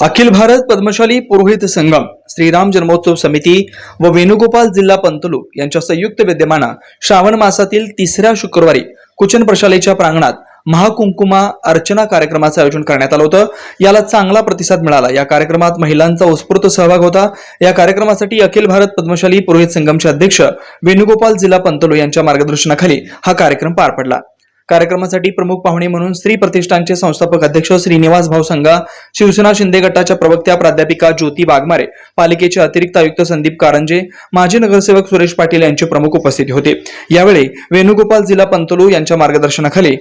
अखिल भारत पद्मशाली पुरोहित संगम श्रीराम जन्मोत्सव समिती व वेणुगोपाल जिल्हा पंतलू यांच्या संयुक्त विद्यमानं श्रावण मासातील तिसऱ्या शुक्रवारी कुचन प्रशालेच्या प्रांगणात महाकुंकुमा अर्चना कार्यक्रमाचं आयोजन करण्यात आलं होतं. याला चांगला प्रतिसाद मिळाला. या कार्यक्रमात महिलांचा उत्स्फूर्त सहभाग होता. या कार्यक्रमासाठी अखिल भारत पद्मशाली पुरोहित संगमचे अध्यक्ष वेणुगोपाल जिल्हा पंतलू यांच्या मार्गदर्शनाखाली हा कार्यक्रम पार पडला. कार्यक्रमासाठी प्रमुख पाहुणे म्हणून स्त्री प्रतिष्ठानचे संस्थापक अध्यक्ष श्रीनिवास भाऊ संघा शिवसेना शिंदे गटाच्या प्रवक्त्या प्राध्यापिका ज्योती वाघमारे पालिकेचे अतिरिक्त आयुक्त संदीप कारंजे माजी नगरसेवक सुरेश पाटील यांचे प्रमुख उपस्थित होते. यावेळी वेणुगोपाल जिल्हा पंतलू यांच्या मार्गदर्शनाखाली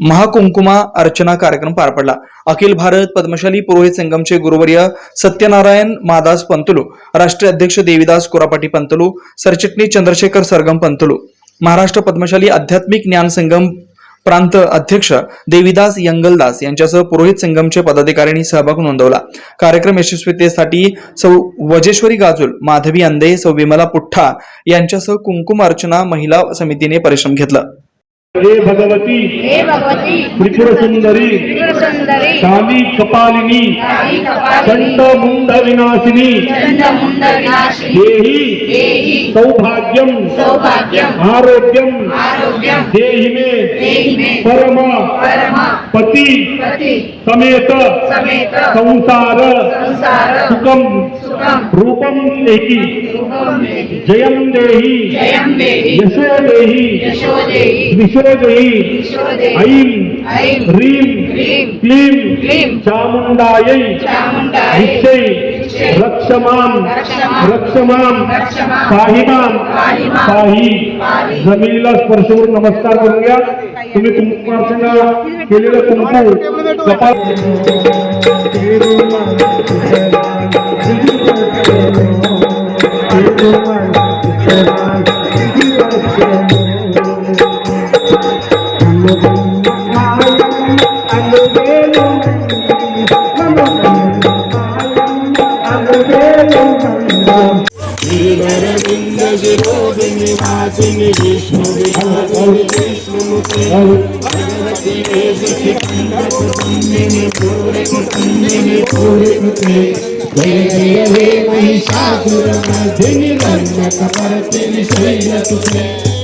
महाकुंकुमा अर्चना कार्यक्रम पार पडला. अखिल भारत पद्मशाली पुरोहित संगमचे गुरुवर्य सत्यनारायण मादास पंतलू राष्ट्रीय अध्यक्ष देविदास कोरापाटी पंतलू सरचिटणीस चंद्रशेखर सरगम पंतलू महाराष्ट्र पद्मशाली आध्यात्मिक ज्ञान संगम प्रांत अध्यक्ष देविदास यंगलदास यांच्यासह पुरोहित संगमचे पदाधिकाऱ्यांनी सहभाग नोंदवला. कार्यक्रम यशस्वीतेसाठी सौ वजेश्वरी गाजूल माधवी अंदे सौ विमला पुठ्ठा यांच्यासह कुंकुम अर्चना महिला समितीने परिश्रम घेतलं. हे भगवती हे भगवती त्रिपुर सुंदरी त्रिपुर सुंदरी काली कपालिनी चंड मुंड विनाशिनी चंड मुंड विनाशिनी देही सौभाग्यम सौभाग्यम आरोग्यम आरोग्यम देहि मे देहि मे परम परम पती पति समेत संसार सुखम रूपम देहि जयम देहि जयम देहि यशो देहि यशो देहि विशो देहि विशो देहि ऐं ऐं ह्रीं ह्रीं क्लीं क्लीं चामुण्डायै चामुण्डायै. निश्चय निश्चय रक्ष मां रक्ष मां रक्ष मां रक्ष मां पाहि मां पाहि मां पाहि पाहि जमिनीला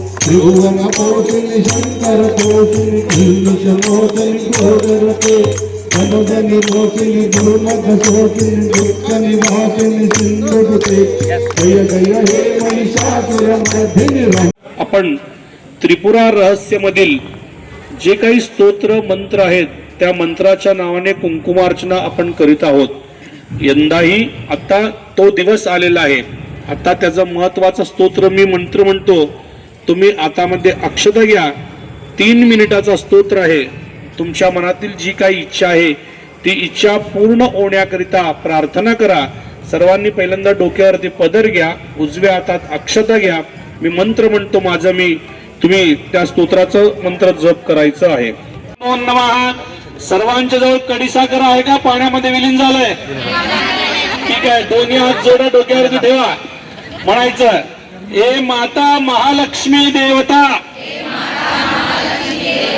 रण्यकपर्दिनि शैलसुते गुरुवरवर्षिणि गुरुधरधर्षिणि गुरुमुखमर्षिणि अर्कक्षे त्रिभुवनपोषिणि शङ्करपोषिणि किल्मिषमोचनि गोदरते जनजनि रोषिणि गुरुमखशोषिणि दुःखनिवासिनि जय जय हे महिषासुरमर्दिनि आपण त्रिपुरा रहस्यमधील जे काही स्तोत्र मंत्र आहेत त्या मंत्राच्या नावाने कुंकुमार्चना आपण करीत आहोत. यंदाही आता तो दिवस आलेला आहे. आता त्याचं महत्त्वाचं स्तोत्र मी मंत्र म्हणतो. तुम्ही आतामध्ये अक्षता घ्या. तीन मिनिटाचा स्तोत्र आहे. तुमच्या मनातील जी काही इच्छा आहे ती इच्छा पूर्ण होण्याकरिता प्रार्थना करा. सर्वांनी पहिल्यांदा डोक्यावरती पदर घ्या. उजव्या हातात अक्षता घ्या. मी मंत्र म्हणतो माझं मी. तुम्ही त्या स्तोत्राचं मंत्र जप करायचं आहे. सर्वांच्या जवळ कडिसाकर आहे का? पाण्यामध्ये विलीन झालंय. ठीक आहे. दोन्ही हात जोडा डोक्यावरती ठेवा. म्हणायचं हे माता महालक्ष्मी देवता.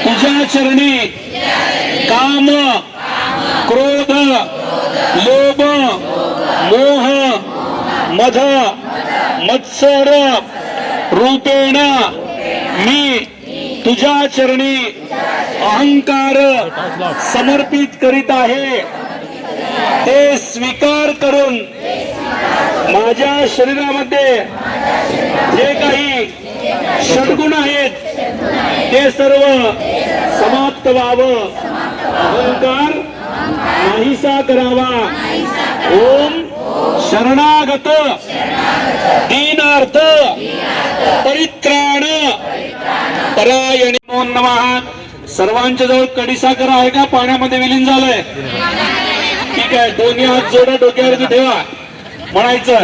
तुझ्या चरणी काम क्रोध लोभ मोह मध मत्सर रूपेण मी तुझ्या चरणी अहंकार समर्पित करीत आहे. ते स्वीकार करून माझ्या शरीरामध्ये जे काही षडगुण आहेत ते सर्व समाप्त व्हावं. अहंकार नाहीसा करावा. ओम शरणागत. दीनार्थ. परित्राण. परायण. नमो नमः. सर्वांच्या जवळ कडिसाकर आहे का? पाण्यामध्ये विलीन झालंय. ठीक आहे दोन्ही हात जोडा डोक्यावरती ठेवा. म्हणायचं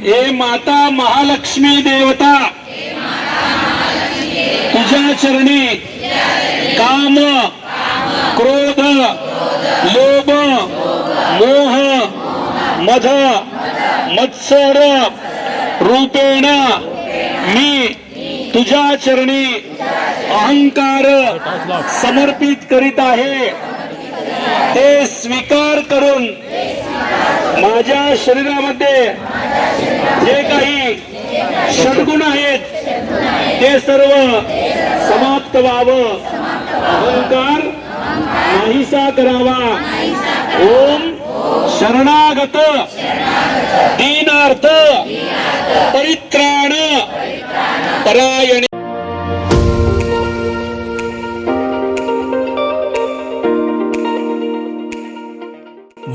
हे माता महालक्ष्मी देवता. तुझ्या चरणी काम क्रोध लोभ मोह मध मत्सर रूपेण मी तुझ्या चरणी अहंकार समर्पित करीत आहे. ते स्वीकार करून माझ्या शरीरामध्ये जे काही षडगुण आहेत ते सर्व समाप्त व्हावं. अहंकार नाहीसा करावा. ओम शरणागत. दीनार्थ. परित्राण. परायण.